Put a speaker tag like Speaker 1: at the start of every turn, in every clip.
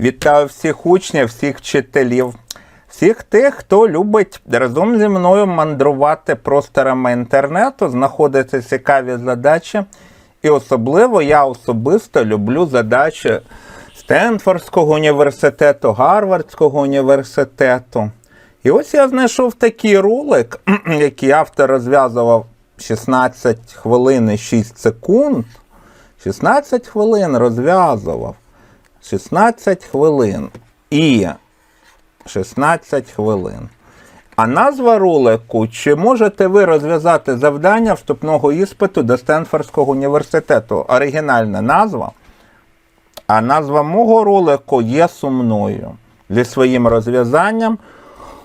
Speaker 1: Вітаю всіх учнів, всіх вчителів, всіх тих, хто любить разом зі мною мандрувати просторами інтернету, знаходити цікаві задачі. І особливо я особисто люблю задачі Стенфордського університету, Гарвардського університету. І ось я знайшов такий ролик, який автор розв'язував 16 хвилин і 6 секунд. 16 хвилин розв'язував. 16 хвилин і 16 хвилин. А назва ролику, чи можете ви розв'язати завдання вступного іспиту до Стенфордського університету? Оригінальна назва. А назва мого ролику є сумною. Зі своїм розв'язанням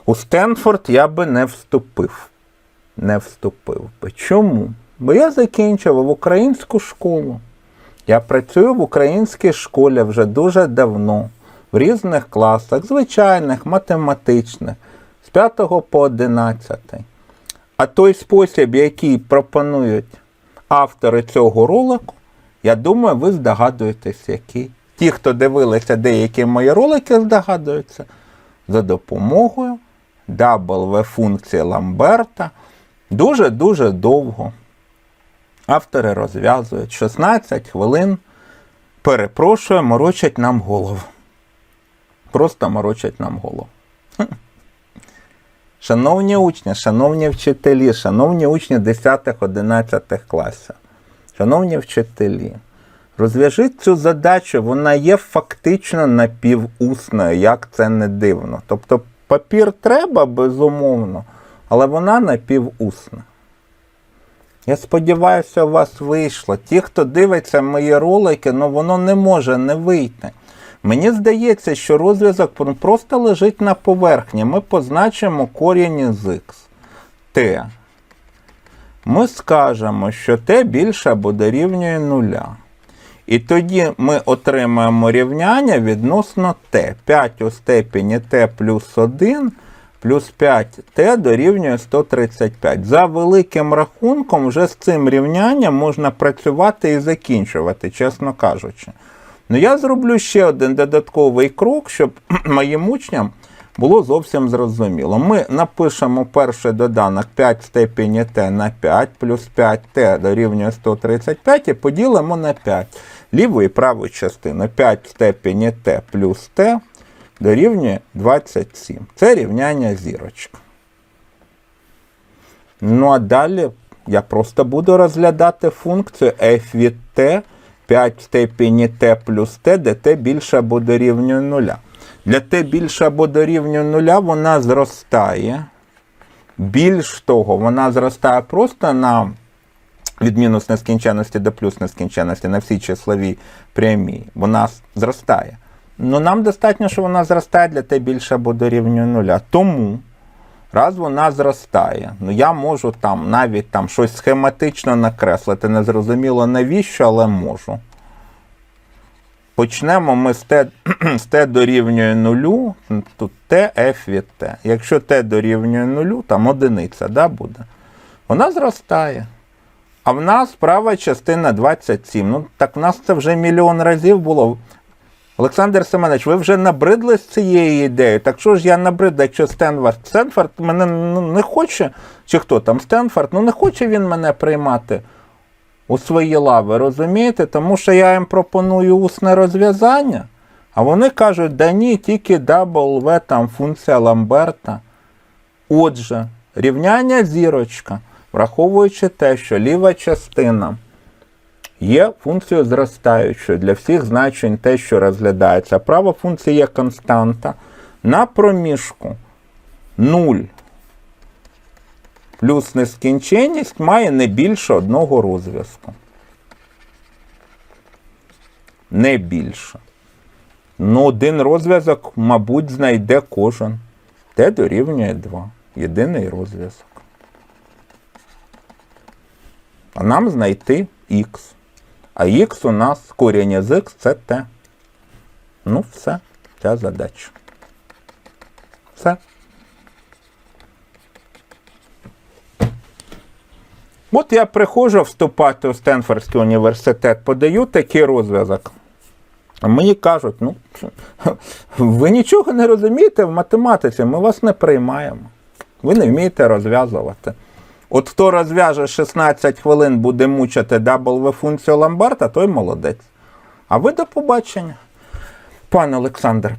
Speaker 1: у Стенфорд я би не вступив. Не вступив би. Чому? Бо я закінчив українську школу. Я працюю в українській школі вже дуже давно, в різних класах, звичайних, математичних, з 5 по 11. А той спосіб, який пропонують автори цього ролику, я думаю, ви здогадуєтесь, який. Ті, хто дивилися деякі мої ролики, здогадуються за допомогою W функції Ламберта дуже-дуже довго. Автори розв'язують 16 хвилин. Перепрошую, морочать нам голову. Просто морочать нам голову. Шановні учні, шановні вчителі, шановні учні 10-11 класів, шановні вчителі, розв'яжіть цю задачу, вона є фактично напівусною, як це не дивно. Тобто папір треба, безумовно, але вона напівусна. Я сподіваюся, у вас вийшло. Ті, хто дивиться мої ролики, ну воно не може не вийти. Мені здається, що розв'язок просто лежить на поверхні. Ми позначимо корінь із х. Т. Ми скажемо, що t більше або дорівнює нуля. І тоді ми отримаємо рівняння відносно t. 5 у степені t плюс 1 плюс 5t дорівнює 135. За великим рахунком, вже з цим рівнянням можна працювати і закінчувати, чесно кажучи. Ну я зроблю ще один додатковий крок, щоб моїм учням було зовсім зрозуміло. Ми напишемо перший доданок 5 в степені t на 5 плюс 5t дорівнює 135 і поділимо на 5. Ліву і праву частину 5 в степені t плюс t дорівнює 27. Це рівняння зірочка. Ну а далі я просто буду розглядати функцію f від t 5 в степені t плюс t, де t більше або дорівнює 0. Для t більше або дорівнює 0 вона зростає. Більш того, вона зростає просто на від мінус нескінченності до плюс нескінченності на всій числовій прямій. Вона зростає. Ну, нам достатньо, що вона зростає для t більше або дорівнює нуля. Тому, раз вона зростає, ну я можу там навіть там щось схематично накреслити, незрозуміло навіщо, але можу. Почнемо ми з t, з t дорівнює нулю, тут t f від t. Якщо t дорівнює нулю, там одиниця да, буде, вона зростає. А в нас права частина 27. Ну, так в нас це вже мільйон разів було. Олександр Семенович, ви вже набридли з цією ідеєю. Так що ж я набрид, якщо Стенфорд? Стенфорд мене ну, не хоче, чи хто там Стенфорд, ну не хоче він мене приймати у свої лави, розумієте? Тому що я їм пропоную усне розв'язання, а вони кажуть, да ні, тільки W, там функція Ламберта. Отже, рівняння зірочка, враховуючи те, що ліва частина є функцією зростаючою для всіх значень те, що розглядається. Права функція є константа. На проміжку 0 плюс нескінченність має не більше одного розв'язку. Не більше. Ну, один розв'язок, мабуть, знайде кожен. Т дорівнює 2. Єдиний розв'язок. А нам знайти х. А х у нас корінь із х це t. Ну, все, ця задача. Все. От я приходжу вступати у Стенфордський університет, подаю такий розв'язок. Мені кажуть, ну ви нічого не розумієте в математиці, ми вас не приймаємо. Ви не вмієте розв'язувати. От хто розв'яже 16 хвилин, буде мучити W функцію Ламбарта, той молодець. А ви до побачення. Пане Олександр,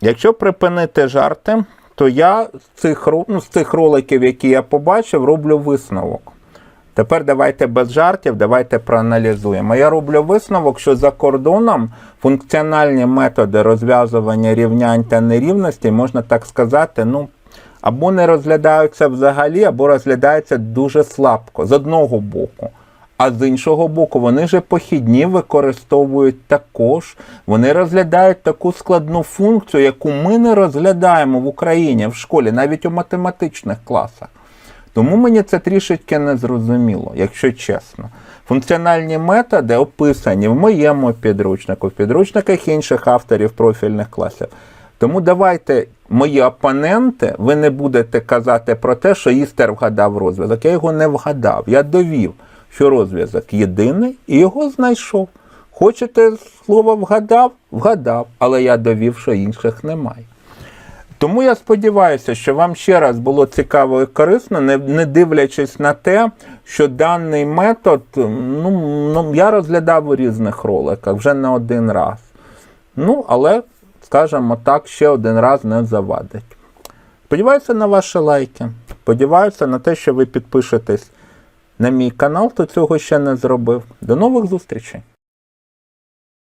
Speaker 1: якщо припинити жарти, то я з цих, ну, з цих роликів, які я побачив, роблю висновок. Тепер давайте без жартів, давайте проаналізуємо. Я роблю висновок, що за кордоном функціональні методи розв'язування рівнянь та нерівностей, можна так сказати, ну, або не розглядаються взагалі, або розглядаються дуже слабко, з одного боку. А з іншого боку, вони же похідні використовують також. Вони розглядають таку складну функцію, яку ми не розглядаємо в Україні в школі, навіть у математичних класах. Тому мені це трішечки не зрозуміло, якщо чесно. Функціональні методи описані в моєму підручнику, в підручниках інших авторів профільних класів. Тому давайте, мої опоненти, ви не будете казати про те, що Істер вгадав розв'язок. Я його не вгадав. Я довів, що розв'язок єдиний і його знайшов. Хочете слово вгадав? Вгадав, але я довів, що інших немає. Тому я сподіваюся, що вам ще раз було цікаво і корисно, не, не дивлячись на те, що даний метод ну, ну, я розглядав у різних роликах вже не один раз. Ну, але, скажімо так, ще один раз не завадить. Сподіваюся на ваші лайки. Сподіваюся на те, що ви підпишетесь на мій канал, хто цього ще не зробив. До нових зустрічей!